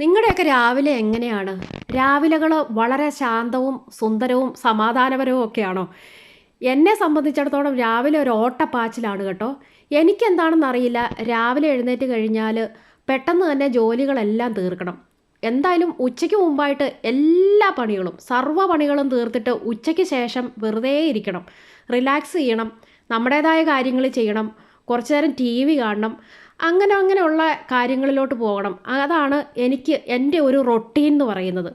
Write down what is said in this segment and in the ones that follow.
നിങ്ങളുടെയൊക്കെ രാവിലെ എങ്ങനെയാണ്? രാവിലകൾ വളരെ ശാന്തവും സുന്ദരവും സമാധാനപരവും ഒക്കെയാണോ? എന്നെ സംബന്ധിച്ചിടത്തോളം രാവിലെ ഒരു ഓട്ടപ്പാച്ചിലാണ് കേട്ടോ. എനിക്കെന്താണെന്ന് അറിയില്ല രാവിലെ എഴുന്നേറ്റ് കഴിഞ്ഞാൽ പെട്ടെന്ന് തന്നെ ജോലികളെല്ലാം തീർക്കണം. എന്തായാലും ഉച്ചയ്ക്ക് മുമ്പായിട്ട് എല്ലാ പണികളും സർവ പണികളും തീർത്തിട്ട് ഉച്ചയ്ക്ക് ശേഷം വെറുതെ ഇരിക്കണം. റിലാക്സ് ചെയ്യണം. നമ്മുടേതായ കാര്യങ്ങൾ ചെയ്യണം. കുറച്ചു നേരം ടി വി കാണണം. അങ്ങനെ അങ്ങനെയുള്ള കാര്യങ്ങളിലോട്ട് പോകണം. അതാണ് എനിക്ക് എന്റെ ഒരു റൊട്ടീൻ എന്ന് പറയുന്നത്.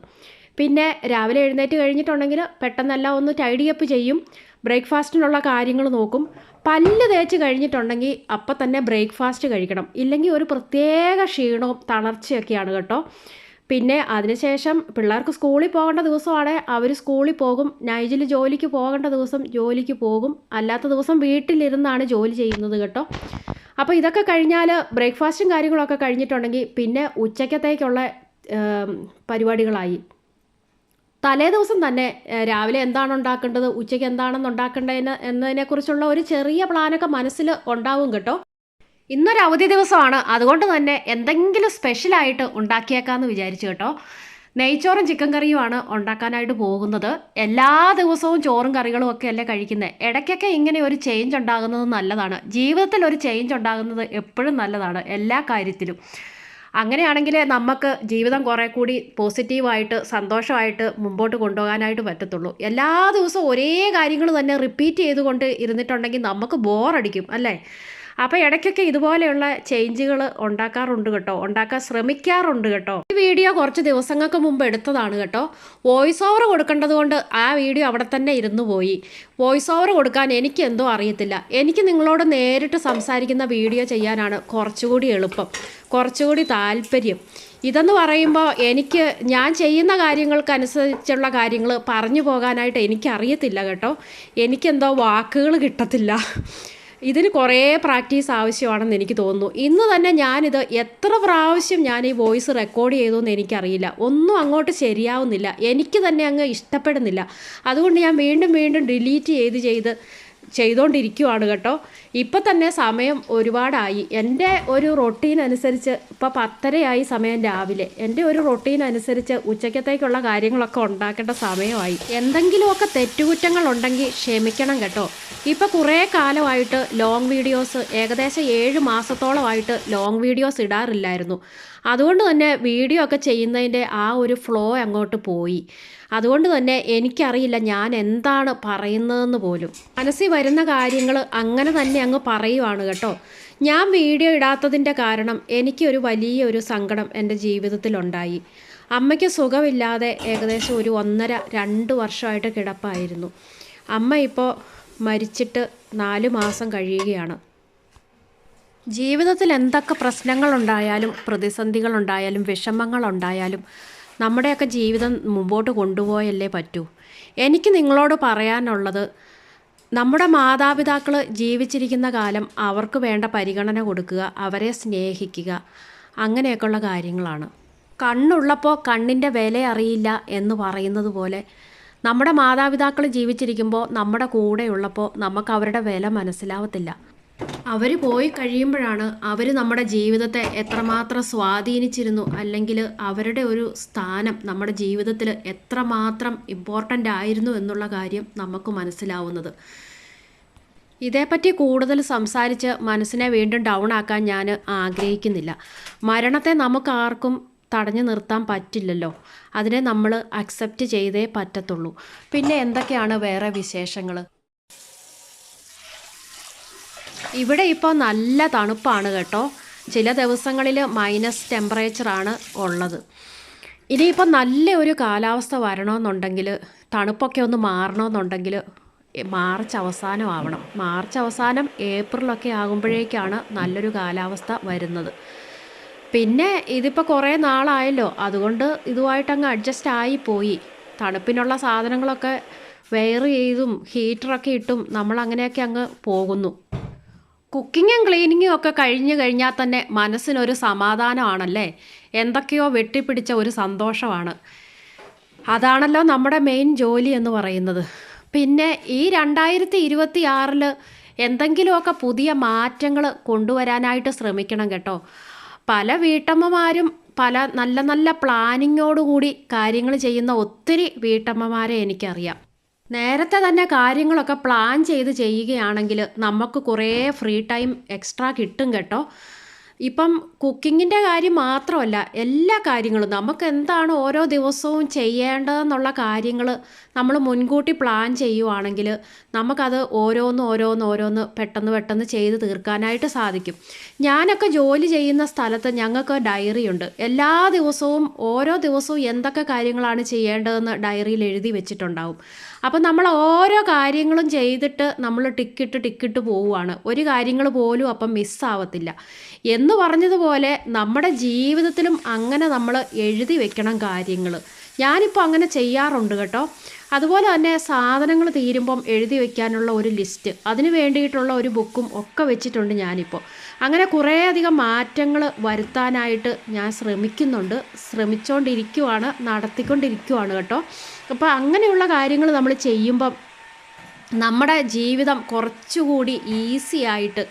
പിന്നെ രാവിലെ എഴുന്നേറ്റ് കഴിഞ്ഞിട്ടുണ്ടെങ്കിൽ പെട്ടെന്നെല്ലാം ഒന്ന് ടൈഡി അപ്പ് ചെയ്യും. ബ്രേക്ക്ഫാസ്റ്റിനുള്ള കാര്യങ്ങൾ നോക്കും. പല്ല് തേച്ച് കഴിഞ്ഞിട്ടുണ്ടെങ്കിൽ അപ്പം തന്നെ ബ്രേക്ക്ഫാസ്റ്റ് കഴിക്കണം. ഇല്ലെങ്കിൽ ഒരു പ്രത്യേക ക്ഷീണവും തളർച്ചയൊക്കെയാണ് കേട്ടോ. പിന്നെ അതിനുശേഷം പിള്ളേർക്ക് സ്കൂളിൽ പോകേണ്ട ദിവസമാണ്. അവർ സ്കൂളിൽ പോകും. നൈജിൽ ജോലിക്ക് പോകേണ്ട ദിവസം ജോലിക്ക് പോകും. അല്ലാത്ത ദിവസം വീട്ടിലിരുന്നാണ് ജോലി ചെയ്യുന്നത് കേട്ടോ. അപ്പോൾ ഇതൊക്കെ കഴിഞ്ഞാൽ ബ്രേക്ക്ഫാസ്റ്റും കാര്യങ്ങളൊക്കെ കഴിഞ്ഞിട്ടുണ്ടെങ്കിൽ പിന്നെ ഉച്ചക്കത്തേക്കുള്ള പരിപാടികളായി. തലേ ദിവസം തന്നെ രാവിലെ എന്താണ് ഉണ്ടാക്കേണ്ടത് ഉച്ചയ്ക്ക് എന്താണെന്ന് ഉണ്ടാക്കേണ്ടതിന് എന്നതിനെക്കുറിച്ചുള്ള ഒരു ചെറിയ പ്ലാനൊക്കെ മനസ്സിൽ ഉണ്ടാവും കേട്ടോ. ഇന്നൊരു അവധി ദിവസമാണ്. അതുകൊണ്ട് തന്നെ എന്തെങ്കിലും സ്പെഷ്യലായിട്ട് ഉണ്ടാക്കിയേക്കാമെന്ന് വിചാരിച്ചു കേട്ടോ. നെയ്ച്ചോറും ചിക്കൻ കറിയുമാണ് ഉണ്ടാക്കാനായിട്ട് പോകുന്നത്. എല്ലാ ദിവസവും ചോറും കറികളും ഒക്കെ അല്ലേ കഴിക്കുന്നത് ഇടയ്ക്കൊക്കെ ഇങ്ങനെ ഒരു ചേഞ്ച് ഉണ്ടാകുന്നത് നല്ലതാണ്. ജീവിതത്തിൽ ഒരു ചേഞ്ച് ഉണ്ടാകുന്നത് എപ്പോഴും നല്ലതാണ് എല്ലാ കാര്യത്തിലും. അങ്ങനെയാണെങ്കിൽ നമുക്ക് ജീവിതം കുറേ കൂടി പോസിറ്റീവായിട്ട് സന്തോഷമായിട്ട് മുമ്പോട്ട് കൊണ്ടുപോകാനായിട്ട് പറ്റത്തുള്ളൂ. എല്ലാ ദിവസവും ഒരേ കാര്യങ്ങൾ തന്നെ റിപ്പീറ്റ് ചെയ്തുകൊണ്ട് ഇരുന്നിട്ടുണ്ടെങ്കിൽ നമുക്ക് ബോറടിക്കും അല്ലേ? അപ്പോൾ ഇടയ്ക്കൊക്കെ ഇതുപോലെയുള്ള ചേഞ്ചുകൾ ഉണ്ടാക്കാറുണ്ട് കേട്ടോ. ഉണ്ടാക്കാൻ ശ്രമിക്കാറുണ്ട് കേട്ടോ. ഈ വീഡിയോ കുറച്ച് ദിവസങ്ങൾക്ക് മുമ്പ് എടുത്തതാണ് കേട്ടോ. വോയിസ് ഓവർ കൊടുക്കേണ്ടത് കൊണ്ട് ആ വീഡിയോ അവിടെ തന്നെ ഇരുന്നു പോയി. വോയിസ് ഓവർ കൊടുക്കാൻ എനിക്ക് എന്തോ അറിയത്തില്ല. എനിക്ക് നിങ്ങളോട് നേരിട്ട് സംസാരിക്കുന്ന വീഡിയോ ചെയ്യാനാണ് കുറച്ചുകൂടി എളുപ്പം. കുറച്ചുകൂടി താല്പര്യം. ഇതെന്ന് പറയുമ്പോൾ എനിക്ക് ഞാൻ ചെയ്യുന്ന കാര്യങ്ങൾക്കനുസരിച്ചുള്ള കാര്യങ്ങൾ പറഞ്ഞു പോകാനായിട്ട് എനിക്കറിയത്തില്ല കേട്ടോ. എനിക്കെന്തോ വാക്കുകൾ കിട്ടത്തില്ല. ഇതിന് കുറേ പ്രാക്ടീസ് ആവശ്യമാണെന്ന് എനിക്ക് തോന്നുന്നു. ഇന്ന് തന്നെ ഞാനിത് എത്ര പ്രാവശ്യം ഞാൻ ഈ വോയിസ് റെക്കോർഡ് ചെയ്തു എന്ന് എനിക്കറിയില്ല. ഒന്നും അങ്ങോട്ട് ശരിയാവുന്നില്ല. എനിക്ക് തന്നെ അങ്ങ് ഇഷ്ടപ്പെടുന്നില്ല. അതുകൊണ്ട് ഞാൻ വീണ്ടും വീണ്ടും ഡിലീറ്റ് ചെയ്ത് ചെയ്ത് ചെയ്തുകൊണ്ടിരിക്കുവാണ് കേട്ടോ. ഇപ്പം തന്നെ സമയം ഒരുപാടായി. എന്റെ ഒരു റൊട്ടീൻ അനുസരിച്ച് ഇപ്പോൾ പത്തരയായി സമയം രാവിലെ. എന്റെ ഒരു റൊട്ടീൻ അനുസരിച്ച് ഉച്ചക്കത്തേക്കുള്ള കാര്യങ്ങളൊക്കെ ഉണ്ടാക്കേണ്ട സമയമായി. എന്തെങ്കിലുമൊക്കെ തെറ്റുകുറ്റങ്ങൾ ഉണ്ടെങ്കിൽ ക്ഷമിക്കണം കേട്ടോ. ഇപ്പോൾ കുറേ കാലമായിട്ട് ലോങ് വീഡിയോസ് ഏകദേശം ഏഴ് മാസത്തോളമായിട്ട് ലോങ് വീഡിയോസ് ഇടാറില്ലായിരുന്നു. അതുകൊണ്ട് തന്നെ വീഡിയോ ഒക്കെ ചെയ്യുന്നതിന്റെ ആ ഒരു ഫ്ലോ അങ്ങോട്ട് പോയി. അതുകൊണ്ട് തന്നെ എനിക്കറിയില്ല ഞാൻ എന്താണ് പറയുന്നതെന്ന് പോലും. മനസ്സിൽ വരുന്ന കാര്യങ്ങൾ അങ്ങനെ തന്നെ അങ്ങ് പറയുവാണ് കേട്ടോ. ഞാൻ വീഡിയോ ഇടാത്തതിന്റെ കാരണം എനിക്കൊരു വലിയൊരു സങ്കടം എന്റെ ജീവിതത്തിലുണ്ടായി. അമ്മയ്ക്ക് സുഖമില്ലാതെ ഏകദേശം ഒരു ഒന്നര രണ്ട് വർഷമായിട്ട് കിടപ്പായിരുന്നു. അമ്മ ഇപ്പോൾ മരിച്ചിട്ട് നാല് മാസം കഴിയുകയാണ്. ജീവിതത്തിൽ എന്തൊക്കെ പ്രശ്നങ്ങളുണ്ടായാലും പ്രതിസന്ധികളുണ്ടായാലും വിഷമങ്ങളുണ്ടായാലും നമ്മുടെയൊക്കെ ജീവിതം മുമ്പോട്ട് കൊണ്ടുപോയല്ലേ പറ്റൂ. എനിക്ക് നിങ്ങളോട് പറയാനുള്ളത് നമ്മുടെ മാതാപിതാക്കൾ ജീവിച്ചിരിക്കുന്ന കാലം അവർക്ക് വേണ്ട പരിഗണന കൊടുക്കുക അവരെ സ്നേഹിക്കുക അങ്ങനെയൊക്കെയുള്ള കാര്യങ്ങളാണ്. കണ്ണുള്ളപ്പോൾ കണ്ണിന്റെ വില അറിയില്ല എന്ന് പറയുന്നത് പോലെ നമ്മുടെ മാതാപിതാക്കൾ ജീവിച്ചിരിക്കുമ്പോൾ നമ്മുടെ കൂടെയുള്ളപ്പോൾ നമുക്ക് അവരുടെ വില മനസ്സിലാവത്തില്ല. അവർ പോയി കഴിയുമ്പോഴാണ് അവർ നമ്മുടെ ജീവിതത്തെ എത്രമാത്രം സ്വാധീനിച്ചിരുന്നു അല്ലെങ്കിൽ അവരുടെ ഒരു സ്ഥാനം നമ്മുടെ ജീവിതത്തിൽ എത്രമാത്രം ഇമ്പോർട്ടന്റ് ആയിരുന്നു എന്നുള്ള കാര്യം നമുക്ക് മനസ്സിലാവുന്നത്. ഇതേപ്പറ്റി കൂടുതൽ സംസാരിച്ച് മനസ്സിനെ വീണ്ടും ഡൗൺ ആക്കാൻ ഞാൻ ആഗ്രഹിക്കുന്നില്ല. മരണത്തെ നമുക്ക് ആർക്കും തടഞ്ഞു നിർത്താൻ പറ്റില്ലല്ലോ. അതിനെ നമ്മൾ അക്സെപ്റ്റ് ചെയ്തേ പറ്റത്തുള്ളൂ. പിന്നെ എന്തൊക്കെയാണ് വേറെ വിശേഷങ്ങൾ ഇവിടെ ഇപ്പോൾ നല്ല തണുപ്പാണ് കേട്ടോ. ചില ദിവസങ്ങളിൽ മൈനസ് ടെമ്പറേച്ചറാണ് ഉള്ളത്. ഇനിയിപ്പോൾ നല്ല ഒരു കാലാവസ്ഥ വരണമെന്നുണ്ടെങ്കിൽ തണുപ്പൊക്കെ ഒന്ന് മാറണമെന്നുണ്ടെങ്കിൽ മാർച്ച് അവസാനം ആവണം. മാർച്ച് അവസാനം ഏപ്രിലൊക്കെ ആകുമ്പോഴേക്കാണ് നല്ലൊരു കാലാവസ്ഥ വരുന്നത്. പിന്നെ ഇതിപ്പോൾ കുറേ നാളായല്ലോ. അതുകൊണ്ട് ഇതുമായിട്ടങ്ങ് അഡ്ജസ്റ്റ് ആയി പോയി. തണുപ്പിനുള്ള സാധനങ്ങളൊക്കെ വെയർ ചെയ്തും ഹീറ്ററൊക്കെ ഇട്ടും നമ്മളങ്ങനെയൊക്കെ അങ്ങ് പോകുന്നു. കുക്കിങ്ങും ക്ലീനിങ്ങും ഒക്കെ കഴിഞ്ഞു കഴിഞ്ഞാൽ തന്നെ മനസ്സിനൊരു സമാധാനമാണല്ലേ? എന്തൊക്കെയോ വെട്ടിപ്പിടിച്ച ഒരു സന്തോഷമാണ്. അതാണല്ലോ നമ്മുടെ മെയിൻ ജോലി എന്ന് പറയുന്നത്. പിന്നെ ഈ രണ്ടായിരത്തി ഇരുപത്തി ആറിൽ എന്തെങ്കിലുമൊക്കെ പുതിയ മാറ്റങ്ങൾ കൊണ്ടുവരാനായിട്ട് ശ്രമിക്കണം കേട്ടോ. പല വീട്ടമ്മമാരും പല നല്ല നല്ല പ്ലാനിങ്ങോടുകൂടി കാര്യങ്ങൾ ചെയ്യുന്ന ഒത്തിരി വീട്ടമ്മമാരെ എനിക്കറിയാം. നേരത്തെ തന്നെ കാര്യങ്ങളൊക്കെ പ്ലാൻ ചെയ്ത് ചെയ്യുകയാണെങ്കിൽ നമുക്ക് കുറേ ഫ്രീ ടൈം എക്സ്ട്രാ കിട്ടും കേട്ടോ. ഇപ്പം കുക്കിങ്ങിന്റെ കാര്യം മാത്രമല്ല എല്ലാ കാര്യങ്ങളും നമുക്ക് എന്താണ് ഓരോ ദിവസവും ചെയ്യേണ്ടതെന്നുള്ള കാര്യങ്ങൾ നമ്മൾ മുൻകൂട്ടി പ്ലാൻ ചെയ്യുവാണെങ്കിൽ നമുക്കത് ഓരോന്ന് ഓരോന്ന് ഓരോന്ന് പെട്ടെന്ന് പെട്ടെന്ന് ചെയ്ത് തീർക്കാനായിട്ട് സാധിക്കും. ഞാനൊക്കെ ജോലി ചെയ്യുന്ന സ്ഥലത്ത് ഞങ്ങൾക്ക് ഡയറി ഉണ്ട്. എല്ലാ ദിവസവും ഓരോ ദിവസവും എന്തൊക്കെ കാര്യങ്ങളാണ് ചെയ്യേണ്ടതെന്ന് ഡയറിയിൽ എഴുതി വെച്ചിട്ടുണ്ടാവും. അപ്പം നമ്മൾ ഓരോ കാര്യങ്ങളും ചെയ്തിട്ട് നമ്മൾ ടിക്കിട്ട് ടിക്കിട്ട് പോവുകയാണ്. ഒരു കാര്യങ്ങൾ പോലും അപ്പം മിസ്സാവത്തില്ല എന്ന് പറഞ്ഞതുപോലെ നമ്മുടെ ജീവിതത്തിലും അങ്ങനെ നമ്മൾ എഴുതി വെക്കണം കാര്യങ്ങൾ. ഞാനിപ്പോൾ അങ്ങനെ ചെയ്യാറുണ്ട് കേട്ടോ. അതുപോലെ തന്നെ സാധനങ്ങൾ തീരുമ്പം എഴുതി വെക്കാനുള്ള ഒരു ലിസ്റ്റ് അതിന് വേണ്ടിയിട്ടുള്ള ഒരു ബുക്കും ഒക്കെ വെച്ചിട്ടുണ്ട് ഞാനിപ്പോൾ. അങ്ങനെ കുറേയധികം മാറ്റങ്ങൾ വരുത്താനായിട്ട് ഞാൻ ശ്രമിക്കുന്നുണ്ട്. ശ്രമിച്ചുകൊണ്ടിരിക്കുവാണ് നടത്തിക്കൊണ്ടിരിക്കുവാണ് കേട്ടോ. അപ്പോൾ അങ്ങനെയുള്ള കാര്യങ്ങൾ നമ്മൾ ചെയ്യുമ്പം നമ്മുടെ ജീവിതം കുറച്ചുകൂടി ഈസി ആയിട്ട്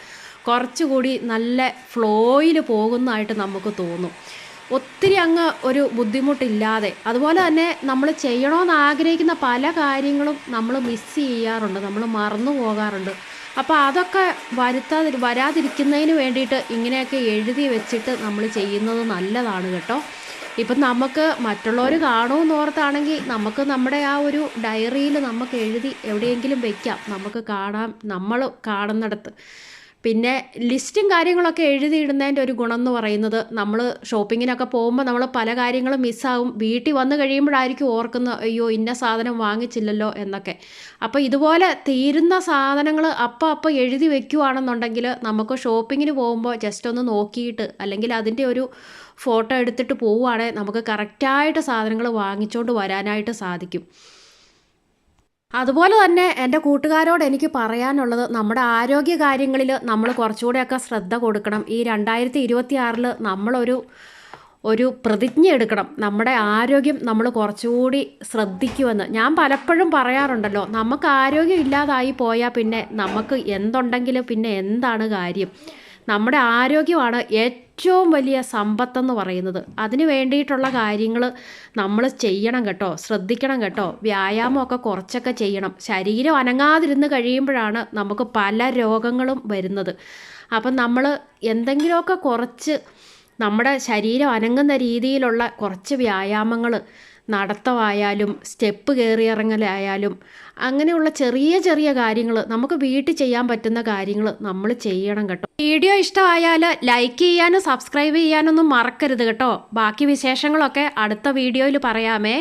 കുറച്ചുകൂടി നല്ല ഫ്ലോയിൽ പോകുന്നതായിട്ട് നമുക്ക് തോന്നും. ഒത്തിരി അങ്ങ് ഒരു ബുദ്ധിമുട്ടില്ലാതെ. അതുപോലെ തന്നെ നമ്മൾ ചെയ്യണമെന്ന് ആഗ്രഹിക്കുന്ന പല കാര്യങ്ങളും നമ്മൾ മിസ് ചെയ്യാറുണ്ട്. നമ്മൾ മറന്നു പോകാറുണ്ട്. അപ്പോൾ അതൊക്കെ വരുത്താതി വരാതിരിക്കുന്നതിന് വേണ്ടിയിട്ട് ഇങ്ങനെയൊക്കെ എഴുതി വെച്ചിട്ട് നമ്മൾ ചെയ്യുന്നത് നല്ലതാണ് കേട്ടോ. ഇപ്പം നമുക്ക് മറ്റുള്ളവർ കാണുമെന്ന് ഓർത്താണെങ്കിൽ നമുക്ക് നമ്മുടെ ആ ഒരു ഡയറിയിൽ നമുക്ക് എഴുതി എവിടെയെങ്കിലും വെക്കാം. നമുക്ക് കാണാം. നമ്മൾ കാണുന്നിടത്ത്. പിന്നെ ലിസ്റ്റും കാര്യങ്ങളൊക്കെ എഴുതിയിടുന്നതിന്റെ ഒരു ഗുണം എന്ന് പറയുന്നത് നമ്മൾ ഷോപ്പിങ്ങിനൊക്കെ പോകുമ്പോൾ നമ്മൾ പല കാര്യങ്ങളും മിസ്സാവും. വീട്ടിൽ വന്നു കഴിയുമ്പോഴായിരിക്കും ഓർക്കുന്നത് അയ്യോ ഇന്ന സാധനം വാങ്ങിച്ചില്ലല്ലോ എന്നൊക്കെ. അപ്പോൾ ഇതുപോലെ തീരുന്ന സാധനങ്ങൾ അപ്പോൾ അപ്പോൾ എഴുതി വെക്കുവാണെന്നുണ്ടെങ്കിൽ നമുക്ക് ഷോപ്പിങ്ങിന് പോകുമ്പോൾ ജസ്റ്റ് ഒന്ന് നോക്കിയിട്ട് അല്ലെങ്കിൽ അതിന്റെ ഒരു ഫോട്ടോ എടുത്തിട്ട് പോവുകയാണെങ്കിൽ നമുക്ക് കറക്റ്റായിട്ട് സാധനങ്ങൾ വാങ്ങിച്ചുകൊണ്ട് വരാനായിട്ട് സാധിക്കും. അതുപോലെ തന്നെ എന്റെ കൂട്ടുകാരോട് എനിക്ക് പറയാനുള്ളത് നമ്മുടെ ആരോഗ്യ കാര്യങ്ങളിൽ നമ്മൾ കുറച്ചുകൂടെയൊക്കെ ശ്രദ്ധ കൊടുക്കണം. ഈ രണ്ടായിരത്തി ഇരുപത്തി ആറിൽ നമ്മളൊരു ഒരു പ്രതിജ്ഞ എടുക്കണം. നമ്മുടെ ആരോഗ്യം നമ്മൾ കുറച്ചുകൂടി ശ്രദ്ധിക്കുമെന്ന്. ഞാൻ പലപ്പോഴും പറയാറുണ്ടല്ലോ നമുക്ക് ആരോഗ്യം ഇല്ലാതായി പോയാൽ പിന്നെ നമുക്ക് എന്തുണ്ടെങ്കിലും പിന്നെ എന്താണ് കാര്യം? നമ്മുടെ ആരോഗ്യമാണ് ഏറ്റവും വലിയ സമ്പത്തെന്ന് പറയുന്നത്. അതിന് വേണ്ടിയിട്ടുള്ള കാര്യങ്ങൾ നമ്മൾ ചെയ്യണം കേട്ടോ. ശ്രദ്ധിക്കണം കേട്ടോ. വ്യായാമമൊക്കെ കുറച്ചൊക്കെ ചെയ്യണം. ശരീരം അനങ്ങാതിരുന്ന് കഴിയുമ്പോഴാണ് നമുക്ക് പല രോഗങ്ങളും വരുന്നത്. അപ്പം നമ്മൾ എന്തെങ്കിലുമൊക്കെ കുറച്ച് നമ്മുടെ ശരീരം അനങ്ങുന്ന രീതിയിലുള്ള കുറച്ച് വ്യായാമങ്ങൾ നടത്തമായാലും സ്റ്റെപ്പ് കയറിയിറങ്ങലായാലും അങ്ങനെയുള്ള ചെറിയ ചെറിയ കാര്യങ്ങൾ നമുക്ക് വീട്ടിൽ ചെയ്യാൻ പറ്റുന്ന കാര്യങ്ങൾ നമ്മൾ ചെയ്യണം കേട്ടോ. വീഡിയോ ഇഷ്ടമായാൽ ലൈക്ക് ചെയ്യാനും സബ്സ്ക്രൈബ് ചെയ്യാനൊന്നും മറക്കരുത് കേട്ടോ. ബാക്കി വിശേഷങ്ങളൊക്കെ അടുത്ത വീഡിയോയിൽ പറയാമേ.